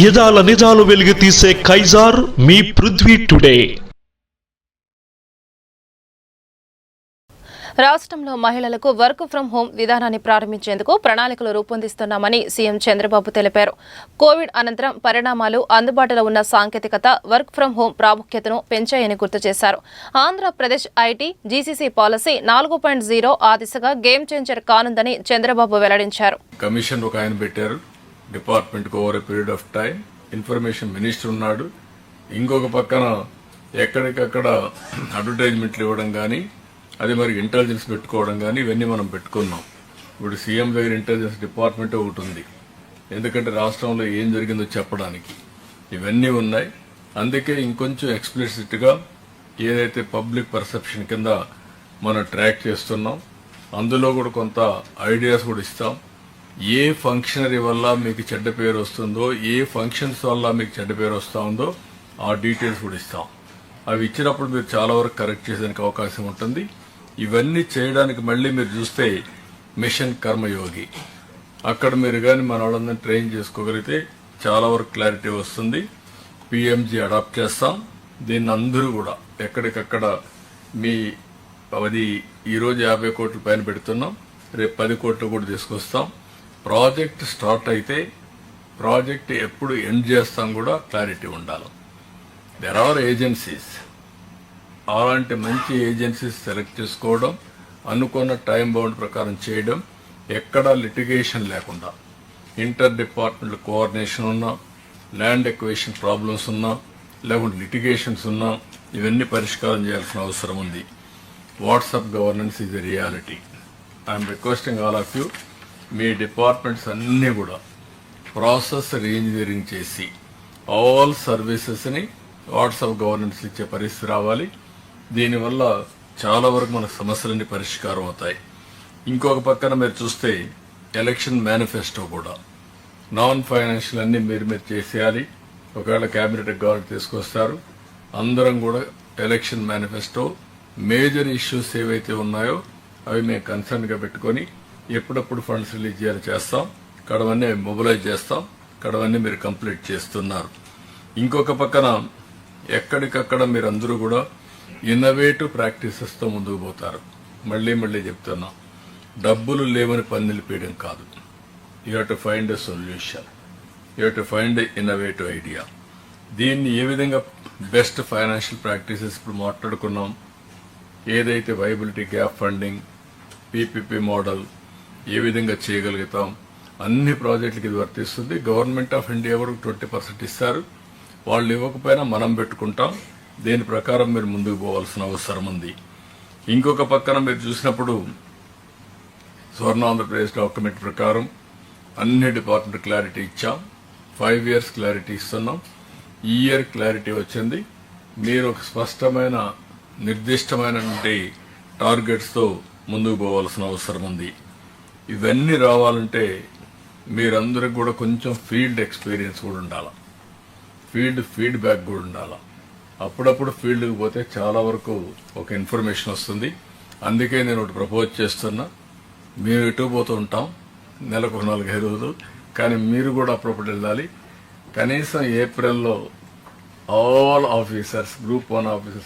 యదాల నిజాలు వెలుగు తీసే కైజార్ మీ పృథ్వీ టుడే. రాష్ట్రంలో మహిళలకు వర్క్ ఫ్రం హోం విధానాన్ని ప్రారంభించేందుకు ప్రణాళికలు రూపొందిస్తున్నామని సీఎం చంద్రబాబు తెలిపారు. కోవిడ్ అనంతరం పరిణామాలు అందుబాటులో ఉన్న సాంకేతికత వర్క్ ఫ్రం హోం ప్రాముఖ్యతను పెంచాయని గుర్తు చేశారు. ఆంధ్రప్రదేశ్ ఐటీ జీసీసీ పాలసీ నాలుగు పాయింట్ జీరో ఆ దిశగా గేమ్ చేంజర్ కానుందని చంద్రబాబు వెల్లడించారు. కమిషన్ ఒక ఆయన పెట్టారు. డిపార్ట్మెంట్కి over a period of time. Information minister ఉన్నాడు. ఇంకొక పక్కన ఎక్కడికక్కడ అడ్వర్టైజ్మెంట్లు ఇవ్వడం కానీ అది మరి ఇంటెలిజెన్స్ పెట్టుకోవడం కానీ ఇవన్నీ మనం పెట్టుకున్నాం. ఇప్పుడు సీఎం దగ్గర ఇంటెలిజెన్స్ డిపార్ట్మెంట్ ఒకటి ఉంది. ఎందుకంటే రాష్ట్రంలో ఏం జరిగిందో చెప్పడానికి. ఇవన్నీ ఉన్నాయి. అందుకే ఇంకొంచెం ఎక్స్ప్లిసిట్గా ఏదైతే పబ్లిక్ పర్సెప్షన్ కింద మనం ట్రాక్ చేస్తున్నాం అందులో కూడా కొంత ఐడియాస్ కూడా ఇస్తాం. ఏ ఫంక్షనరీ వల్ల మీకు చెడ్డ పేరు వస్తుందో ఏ ఫంక్షన్స్ వల్ల మీకు చెడ్డ పేరు వస్తూ ఉందో ఆ డీటెయిల్స్ కూడా ఇస్తాం. అవి ఇచ్చినప్పుడు మీరు చాలా వరకు కరెక్ట్ చేసేందుకు అవకాశం ఉంటుంది. ఇవన్నీ చేయడానికి మళ్ళీ మీరు చూస్తే మిషన్ కర్మయోగి. అక్కడ మీరు కానీ మన వాళ్ళందరినీ ట్రైన్ చేసుకోగలిగితే చాలా వరకు క్లారిటీ వస్తుంది. పిఎంజీ అడాప్ట్ చేస్తాం. దీన్ని అందరూ కూడా ఎక్కడికక్కడ మీ అది ఈరోజు యాభై కోట్ల పైన పెడుతున్నాం. రేపు పది కోట్లు కూడా తీసుకొస్తాం. ప్రాజెక్ట్ స్టార్ట్ అయితే ప్రాజెక్ట్ ఎప్పుడు ఎండ్ చేస్తాం కూడా క్లారిటీ ఉండాలి. దెర్ ఆర్ ఏజెన్సీస్ అలాంటి మంచి ఏజెన్సీస్ సెలెక్ట్ చేసుకోవడం అనుకున్న టైం బౌండ్ ప్రకారం చేయడం ఎక్కడా లిటిగేషన్ లేకుండా ఇంటర్ డిపార్ట్మెంట్ కోఆర్డినేషన్ ఉన్నా ల్యాండ్ ఎక్వేషన్ ప్రాబ్లమ్స్ ఉన్నా లేకుంటే లిటిగేషన్స్ ఉన్నా ఇవన్నీ పరిష్కారం చేయాల్సిన అవసరం ఉంది. WhatsApp governance is a reality I'm requesting all of you me departments అన్నీ కూడా ప్రాసెస్ రీఇంజనీరింగ్ చేసి ఆల్ సర్వీసెస్ని వాట్సాప్ గవర్నెన్స్ ఇచ్చే పరిస్థితి రావాలి. దీనివల్ల చాలా వరకు మన సమస్యలన్నీ పరిష్కారం అవుతాయి. ఇంకొక పక్కన మీరు చూస్తే ఎలక్షన్ మేనిఫెస్టో కూడా. నాన్ ఫైనాన్షియల్ అన్ని మీరు మీరు చేసేయాలి. ఒకవేళ కేబినెట్ గవర్నమెంట్ తీసుకొస్తారు. అందరం కూడా ఎలక్షన్ మేనిఫెస్టో మేజర్ ఇష్యూస్ ఏవైతే ఉన్నాయో అవి మేము కన్సర్న్గా పెట్టుకొని ఎప్పుడప్పుడు ఫండ్స్ రిలీజ్ చేయాలి చేస్తాం. కడవన్నీ మొబిలైజ్ చేస్తాం. కడవన్నీ మీరు కంప్లీట్ చేస్తున్నారు. ఇంకొక పక్కన ఎక్కడికక్కడ మీరందరూ కూడా ఇన్నోవేటివ్ ప్రాక్టీసెస్తో ముందుకు పోతారు. మళ్ళీ మళ్ళీ చెప్తున్నా డబ్బులు లేవని పని పీయడం కాదు. You have to find a solution you have to find a innovative idea దీన్ని ఏ విధంగా బెస్ట్ ఫైనాన్షియల్ ప్రాక్టీసెస్ ఇప్పుడు మాట్లాడుకున్నాం? ఏదైతే viability gap funding PPP model ఏ విధంగా చేయగలుగుతాం? అన్ని ప్రాజెక్టులకి ఇది వర్తిస్తుంది. గవర్నమెంట్ ఆఫ్ ఇండియా వరకు ట్వంటీ పర్సెంట్ ఇస్తారు. వాళ్ళు ఇవ్వకపోయినా మనం పెట్టుకుంటాం. దీని ప్రకారం మీరు ముందుకు పోవాల్సిన అవసరం ఉంది. ఇంకొక పక్కన మీరు చూసినప్పుడు స్వర్ణ ఆంధ్రప్రదేశ్ డాక్యుమెంట్ ప్రకారం అన్ని డిపార్ట్మెంట్ క్లారిటీ ఇచ్చాం. ఫైవ్ ఇయర్స్ క్లారిటీ ఇస్తున్నాం. ఈ ఇయర్ క్లారిటీ వచ్చింది. మీరు ఒక స్పష్టమైన నిర్దిష్టమైనటువంటి టార్గెట్స్తో ముందుకు పోవాల్సిన అవసరం ఉంది. ఇవన్నీ రావాలంటే మీరందరికి కూడా కొంచెం ఫీల్డ్ ఎక్స్పీరియన్స్ కూడా ఉండాలి. ఫీల్డ్ ఫీడ్బ్యాక్ కూడా ఉండాలి. అప్పుడప్పుడు ఫీల్డ్కి పోతే చాలా వరకు ఒక ఇన్ఫర్మేషన్ వస్తుంది. అందుకే నేను ఒకటి ప్రపోజ్ చేస్తున్నా. మేము ఎటు పోతూ ఉంటాం. నెలకు ఒక నాలుగైదు రోజులు. కానీ మీరు కూడా అప్పుడప్పుడు వెళ్ళాలి. కనీసం ఏప్రిల్లో all officers group one officers